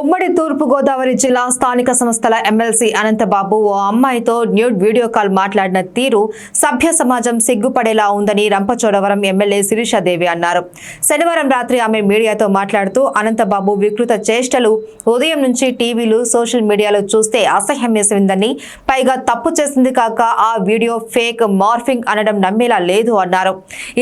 ఉమ్మడి తూర్పు గోదావరి జిల్లా స్థానిక సంస్థల ఎమ్మెల్సీ అనంతబాబు ఓ అమ్మాయితో న్యూడ్ వీడియో కాల్ మాట్లాడిన తీరు సభ్య సమాజం సిగ్గుపడేలా ఉందని రంపచోడవరం ఎమ్మెల్యే శిరీషాదేవి అన్నారు. శనివారం రాత్రి ఆమె మీడియాతో మాట్లాడుతూ అనంతబాబు వికృత చేష్టలు ఉదయం నుంచి టీవీలు సోషల్ మీడియాలో చూస్తే అసహ్యం వేసిందని పైగా తప్పు చేసింది కాక ఆ వీడియో ఫేక్ మార్ఫింగ్ అనడం నమ్మేలా లేదు అన్నారు.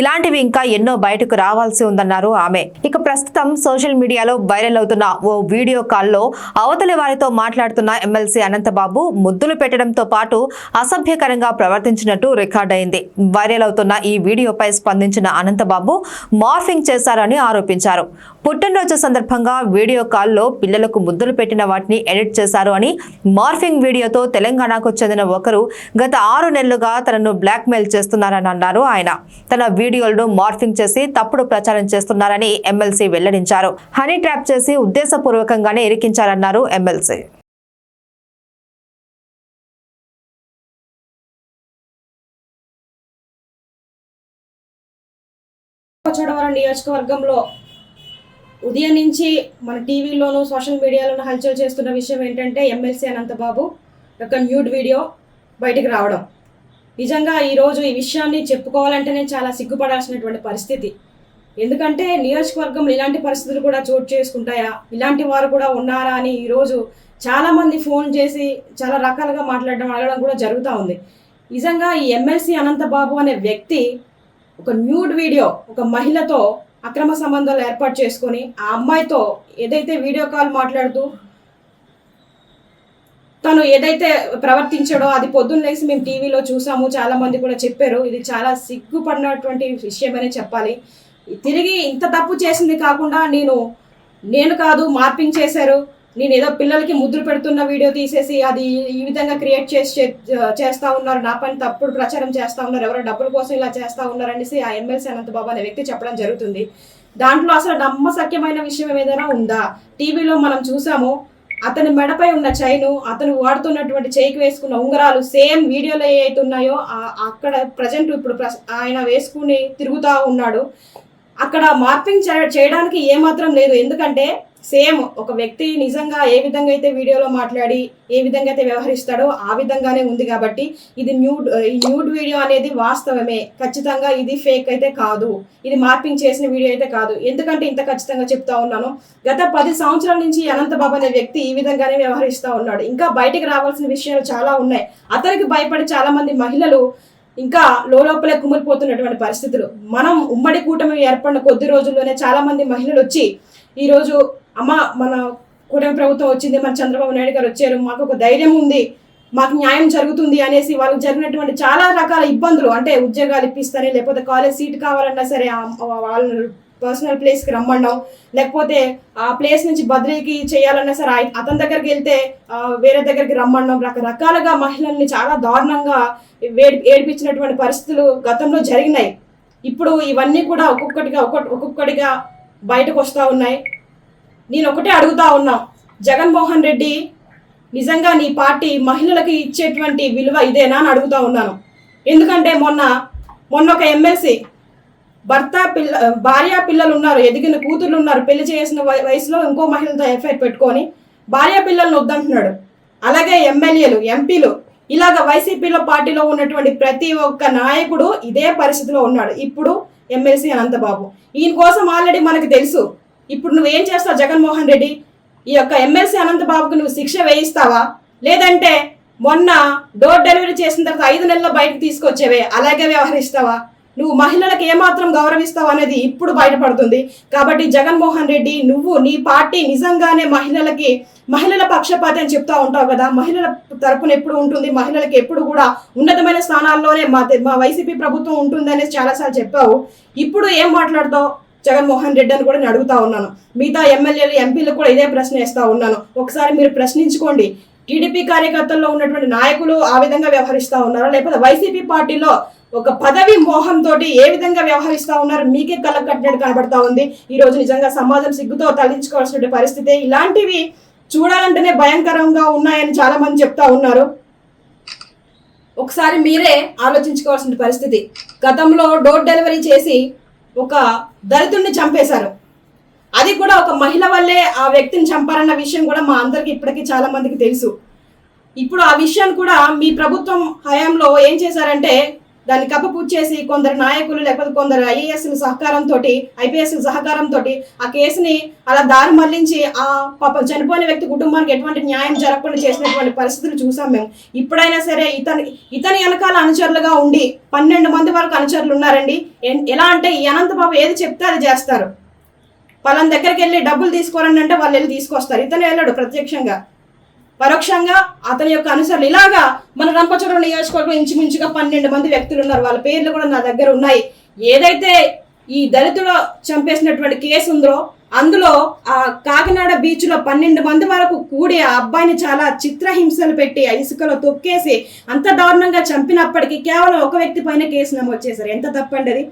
ఇలాంటివి ఇంకా ఎన్నో బయటకు రావాల్సి ఉందన్నారు ఆమె. ఇక ప్రస్తుతం సోషల్ మీడియాలో వైరల్ అవుతున్న ఓ వీడియో కాల్లో అవతలి వారితో మాట్లాడుతున్న ఎమ్మెల్సీ అనంతబాబు ముద్దులు పెట్టడంతో పాటు అసభ్యకరంగా ప్రవర్తించినట్టు రికార్డైంది వైరల్ అవుతున్న ఈ వీడియోపై స్పందించిన అనంతబాబు మార్ఫింగ్ చేశారని ఆరోపించారు. పుట్టినరోజు సందర్భంగా వీడియో కాల్లో పిల్లలకు ముద్దులు పెట్టిన వాటిని ఎడిట్ చేశారు అని మార్ఫింగ్ వీడియోతో తెలంగాణకు చెందిన ఒకరు గత ఆరు నెలలుగా తనను బ్లాక్మెయిల్ చేస్తున్నారని అన్నారు ఆయన. తన వీడియోలను మార్ఫింగ్ చేసి తప్పుడు ప్రచారం చేస్తున్నారని ఎమ్మెల్సీ వెల్లడించారు. హనీ ట్రాప్ చేసి ఉద్దేశపూర్వకంగానే ఇరికించారన్నారు ఎమ్మెల్సీ. చోడవరం నియోజకవర్గంలో ఉదయం నుంచి మన టీవీలోనూ సోషల్ మీడియాలోనూ హల్చల్ చేస్తున్న విషయం ఏంటంటే ఎమ్మెల్సీ అనంతబాబు యొక్క న్యూడ్ వీడియో బయటకు రావడం. నిజంగా ఈరోజు ఈ విషయాన్ని చెప్పుకోవాలంటేనే చాలా సిగ్గుపడాల్సినటువంటి పరిస్థితి. ఎందుకంటే నియోజకవర్గంలో ఇలాంటి పరిస్థితులు కూడా చోటు చేసుకుంటాయా? ఇలాంటి వారు కూడా ఉన్నారా అని ఈరోజు చాలామంది ఫోన్ చేసి చాలా రకాలుగా మాట్లాడడం అడగడం కూడా జరుగుతూ ఉంది. నిజంగా ఈ ఎమ్మెల్సీ అనంతబాబు అనే వ్యక్తి ఒక న్యూడ్ వీడియో ఒక మహిళతో అక్రమ సంబంధాలు ఏర్పాటు చేసుకొని ఆ అమ్మాయితో ఏదైతే వీడియో కాల్ మాట్లాడుతూ తను ఏదైతే ప్రవర్తించాడో అది పొద్దున్న లేసి మేము టీవీలో చూసాము చాలా మంది కూడా చెప్పారు. ఇది చాలా సిగ్గుపడినటువంటి విషయమనే చెప్పాలి. తిరిగి ఇంత తప్పు చేసింది కాకుండా నేను నేను కాదు మార్పింగ్ చేశారు నేను ఏదో పిల్లలకి ముద్దులు పెడుతున్న వీడియో తీసేసి అది ఈ విధంగా క్రియేట్ చేసి చే- చేస్తా ఉన్నారు. నా పని తప్పుడు ప్రచారం చేస్తా ఉన్నారు. ఎవరో డబ్బుల కోసం ఇలా చేస్తా ఉన్నారనేసి ఆ ఎమ్మెల్సీ అనంతబాబు అనే వ్యక్తి చెప్పడం జరుగుతుంది. దాంట్లో అసలు నమ్మసక్యమైన విషయం ఏదైనా ఉందా? టీవీలో మనం చూసాము అతని మెడపై ఉన్న చైను అతను వాడుతున్నటువంటి చేయికి వేసుకున్న ఉంగరాలు సేమ్ వీడియోలో ఏవైతే ఉన్నాయో అక్కడ ప్రజెంట్ ఇప్పుడు ఆయన వేసుకుని తిరుగుతూ ఉన్నాడు. అక్కడ మార్పింగ్ చేయడానికి ఏమాత్రం లేదు. ఎందుకంటే సేమ్ ఒక వ్యక్తి నిజంగా ఏ విధంగా అయితే వీడియోలో మాట్లాడి ఏ విధంగా అయితే వ్యవహరిస్తాడో ఆ విధంగానే ఉంది కాబట్టి ఇది న్యూడ్ ఈ న్యూడ్ వీడియో అనేది వాస్తవమే. ఖచ్చితంగా ఇది ఫేక్ అయితే కాదు. ఇది మార్పింగ్ చేసిన వీడియో అయితే కాదు. ఎందుకంటే ఇంత ఖచ్చితంగా చెప్తా ఉన్నాను. గత పది సంవత్సరాల నుంచి అనంత అనంతబాబు అనే వ్యక్తి ఈ విధంగానే వ్యవహరిస్తూ ఉన్నాడు. ఇంకా బయటికి రావాల్సిన విషయాలు చాలా ఉన్నాయి. అతనికి భయపడి చాలా మంది మహిళలు ఇంకా లోపలే కుమిలిపోతున్నటువంటి పరిస్థితులు. మనం ఉమ్మడి కూటమి ఏర్పడిన కొద్ది రోజుల్లోనే చాలా మంది మహిళలు వచ్చి ఈరోజు అమ్మ మన కూటమి ప్రభుత్వం వచ్చింది మన చంద్రబాబు నాయుడు గారు వచ్చారు మాకు ఒక ధైర్యం ఉంది మాకు న్యాయం జరుగుతుంది అనేసి వాళ్ళకి జరిగినటువంటి చాలా రకాల ఇబ్బందులు అంటే ఉద్యోగాలు ఇప్పిస్తారని లేకపోతే కాలేజ్ సీట్ కావాలన్నా సరే వాళ్ళని వాళ్ళ పర్సనల్ ప్లేస్కి రమ్మండం లేకపోతే ఆ ప్లేస్ నుంచి బదిలీకి చేయాలన్నా సరే అతని దగ్గరికి వెళ్తే వేరే దగ్గరికి రమ్మండం రకరకాలుగా మహిళల్ని చాలా దారుణంగా వేడి ఏడిపించినటువంటి పరిస్థితులు గతంలో జరిగినాయి. ఇప్పుడు ఇవన్నీ కూడా ఒక్కొక్కటిగా ఒక్కొక్క ఒక్కొక్కటిగా బయటకు వస్తూ ఉన్నాయి. నేను ఒకటే అడుగుతా ఉన్నా. జగన్మోహన్ రెడ్డి నిజంగా నీ పార్టీ మహిళలకి ఇచ్చేటువంటి విలువ ఇదేనా అని అడుగుతా ఉన్నాను. ఎందుకంటే మొన్న మొన్న ఒక ఎమ్మెల్సీ భర్త పిల్ల భార్య పిల్లలు ఉన్నారు ఎదిగిన కూతుర్లు ఉన్నారు పెళ్ళి చేసిన వయసులో ఇంకో మహిళతో ఎఫ్ఐఆర్ పెట్టుకొని భార్య పిల్లల్ని వద్దంటున్నాడు. అలాగే ఎమ్మెల్యేలు ఎంపీలు ఇలాగ వైసీపీలో పార్టీలో ఉన్నటువంటి ప్రతి ఒక్క నాయకుడు ఇదే పరిస్థితిలో ఉన్నాడు. ఇప్పుడు ఎమ్మెల్సీ అనంతబాబు. ఈయన కోసం ఆల్రెడీ మనకు తెలుసు. ఇప్పుడు నువ్వేం చేస్తావు జగన్మోహన్ రెడ్డి? ఈ యొక్క ఎమ్మెల్సీ అనంతబాబుకు నువ్వు శిక్ష వేయిస్తావా? లేదంటే మొన్న డోర్ డెలివరీ చేసిన తర్వాత ఐదు నెలల్లో బయటకు తీసుకొచ్చేవే అలాగే వ్యవహరిస్తావా? నువ్వు మహిళలకు ఏమాత్రం గౌరవిస్తావు అనేది ఇప్పుడు బయటపడుతుంది. కాబట్టి జగన్మోహన్ రెడ్డి నువ్వు నీ పార్టీ నిజంగానే మహిళలకి మహిళల పక్షపాతి అని చెప్తా ఉంటావు కదా? మహిళల తరపున ఎప్పుడు ఉంటుంది? మహిళలకి ఎప్పుడు కూడా ఉన్నతమైన స్థానాల్లోనే మా మా వైసీపీ ప్రభుత్వం ఉంటుంది అనేసి చాలాసార్లు చెప్పావు. ఇప్పుడు ఏం మాట్లాడతావు? జగన్మోహన్ రెడ్డి అని కూడా నేను అడుగుతా ఉన్నాను. మిగతా ఎమ్మెల్యేలు ఎంపీలకు కూడా ఇదే ప్రశ్న వేస్తా ఉన్నాను. ఒకసారి మీరు ప్రశ్నించుకోండి. టీడీపీ కార్యకర్తల్లో ఉన్నటువంటి నాయకులు ఆ విధంగా వ్యవహరిస్తూ ఉన్నారా? లేకపోతే వైసీపీ పార్టీలో ఒక పదవి మోహంతో ఏ విధంగా వ్యవహరిస్తా ఉన్నారు? మీకే కళ్ళ కట్టినట్టు కనబడతా ఉంది. ఈ రోజు నిజంగా సమాజం సిగ్గుతో తలదించుకోవాల్సిన పరిస్థితి. ఇలాంటివి చూడాలంటేనే భయంకరంగా ఉన్నాయని చాలా మంది చెప్తా ఉన్నారు. ఒకసారి మీరే ఆలోచించుకోవాల్సిన పరిస్థితి. గతంలో డోర్ డెలివరీ చేసి ఒక దళితుడిని చంపేశారు. అది కూడా ఒక మహిళ వల్లే ఆ వ్యక్తిని చంపారన్న విషయం కూడా మా అందరికి ఇప్పటికీ చాలా మందికి తెలుసు. ఇప్పుడు ఆ విషయాన్ని కూడా మీ ప్రభుత్వం హయాంలో ఏం చేశారంటే దాన్ని కప్పపూర్తి చేసి కొందరు నాయకులు లేకపోతే కొందరు ఐఏఎస్ సహకారంతో ఐపీఎస్ సహకారంతో ఆ కేసుని అలా దారి మళ్ళించి ఆ పాప చనిపోయిన వ్యక్తి కుటుంబానికి ఎటువంటి న్యాయం జరగకుండా చేసినటువంటి పరిస్థితులు చూసాం మేము. ఇప్పుడైనా సరే ఇతని ఇతని వెనకాల అనుచరులుగా ఉండి పన్నెండు మంది వరకు అనుచరులు ఉన్నారండి. ఎన్- ఎలా అంటే ఈ అనంతబాబు ఏది చెప్తే అది చేస్తారు. వాళ్ళని దగ్గరికి వెళ్ళి డబ్బులు తీసుకోరండి అంటే వాళ్ళు వెళ్ళి తీసుకొస్తారు. ఇతను వెళ్ళాడు ప్రత్యక్షంగా. పరోక్షంగా అతని యొక్క అనుసరణ. ఇలాగా మన రంపచోడవరం నియోజకవర్గం ఇంచుమించుగా పన్నెండు మంది వ్యక్తులు ఉన్నారు. వాళ్ళ పేర్లు కూడా నా దగ్గర ఉన్నాయి. ఏదైతే ఈ దళితుడు చంపేసినటువంటి కేసు ఉందో అందులో ఆ కాకినాడ బీచ్లో పన్నెండు మంది వరకు కూడి ఆ అబ్బాయిని చాలా చిత్రహింసలు పెట్టి ఇసుకలో తొక్కేసి అంత దారుణంగా చంపినప్పటికీ కేవలం ఒక వ్యక్తి పైన కేసు నమోదు చేశారు. ఎంత తప్పండి అది?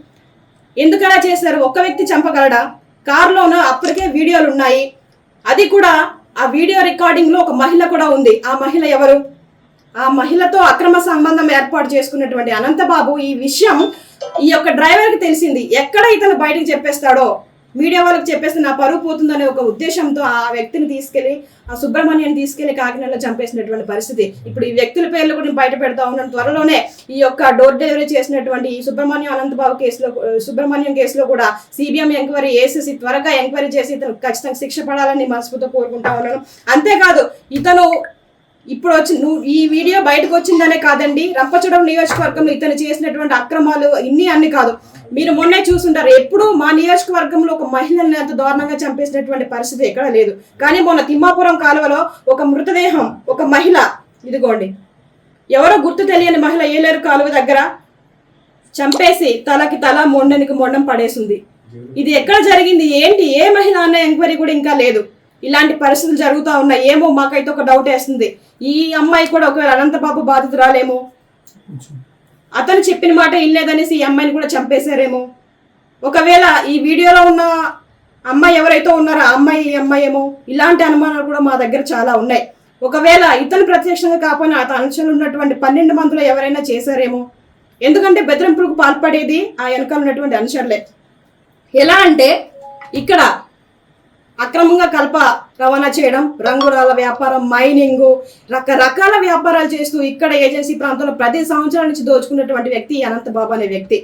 ఎందుకలా చేశారు? ఒక వ్యక్తి చంపగలడా? కారులోనూ అప్పటికే వీడియోలు ఉన్నాయి. అది కూడా ఆ వీడియో రికార్డింగ్లో ఒక మహిళ కూడా ఉంది. ఆ మహిళ ఎవరు? ఆ మహిళతో అక్రమ సంబంధం ఏర్పాటు చేసుకున్నటువంటి అనంతబాబు ఈ విషయం ఈ యొక్క డ్రైవర్కి తెలిసింది. ఎక్కడ ఇతను బయటకు చెప్పేస్తాడో? మీడియా వాళ్ళకి చెప్పేస్తే నా పరువు పోతుందనే ఒక ఉద్దేశంతో ఆ వ్యక్తిని తీసుకెళ్ళి ఆ సుబ్రహ్మణ్యాన్ని తీసుకెళ్ళి కాకినాడలో చంపేసినటువంటి పరిస్థితి. ఇప్పుడు ఈ వ్యక్తుల పేర్లు కూడా నేను బయట పెడతా ఉన్నాను. త్వరలోనే ఈ యొక్క డోర్ డెలివరీ చేసినటువంటి ఈ సుబ్రహ్మణ్యం అనంతబాబు కేసులో సుబ్రహ్మణ్యం కేసులో కూడా సిబిఎం ఎంక్వైరీ వేసేసి త్వరగా ఎంక్వైరీ చేసి ఇతను ఖచ్చితంగా శిక్ష పడాలని మనస్ఫూర్తిగా కోరుకుంటా ఉన్నాను. అంతేకాదు ఇతను ఇప్పుడు వచ్చి నువ్వు ఈ వీడియో బయటకు వచ్చిందనే కాదండి రంపచోడవరం నియోజకవర్గంలో ఇతను చేసినటువంటి అక్రమాలు ఇన్ని అన్ని కాదు. మీరు మొన్నే చూసుంటారు. ఎప్పుడు మా నియోజకవర్గంలో ఒక మహిళల్ని అంత దారుణంగా చంపేసినటువంటి పరిస్థితి ఎక్కడా లేదు. కానీ మొన్న తిమ్మాపురం కాలువలో ఒక మృతదేహం ఒక మహిళ ఇదిగోండి. ఎవరో గుర్తు తెలియని మహిళ ఏలేరు కాలువ దగ్గర చంపేసి తలకి తల మొండనికి మొండం పడేసింది. ఇది ఎక్కడ జరిగింది? ఏంటి? ఏ మహిళ అన్న ఎంక్వైరీ కూడా ఇంకా లేదు. ఇలాంటి పరిస్థితులు జరుగుతూ ఉన్నాయి. ఏమో మాకైతే ఒక డౌట్ వేస్తుంది. ఈ అమ్మాయి కూడా ఒకవేళ అనంతబాబు బాధితురాలేమో? అతను చెప్పిన మాట ఇల్లేదనేసి ఈ అమ్మాయిని కూడా చంపేశారేమో. ఒకవేళ ఈ వీడియోలో ఉన్న అమ్మాయి ఎవరైతే ఉన్నారో ఆ అమ్మాయి ఈ అమ్మాయి ఏమో ఇలాంటి అనుమానాలు కూడా మా దగ్గర చాలా ఉన్నాయి. ఒకవేళ ఇతను ప్రత్యక్షంగా కాకపోయినా అతను అనుచరులు ఉన్నటువంటి పన్నెండు మందిలో ఎవరైనా చేశారేమో. ఎందుకంటే బెదిరింపులకు పాల్పడేది ఆ వెనకాల ఉన్నటువంటి అనుచరులే. ఎలా అంటే ఇక్కడ అక్రమంగా కలప రవాణా చేయడం రంగురాల వ్యాపారం మైనింగ్ రకరకాల వ్యాపారాలు చేస్తూ ఇక్కడ ఏజెన్సీ ప్రాంతంలో ప్రతి సంవత్సరం నుంచి దోచుకున్నటువంటి వ్యక్తి అనంత అనంతబాబు అనే వ్యక్తి.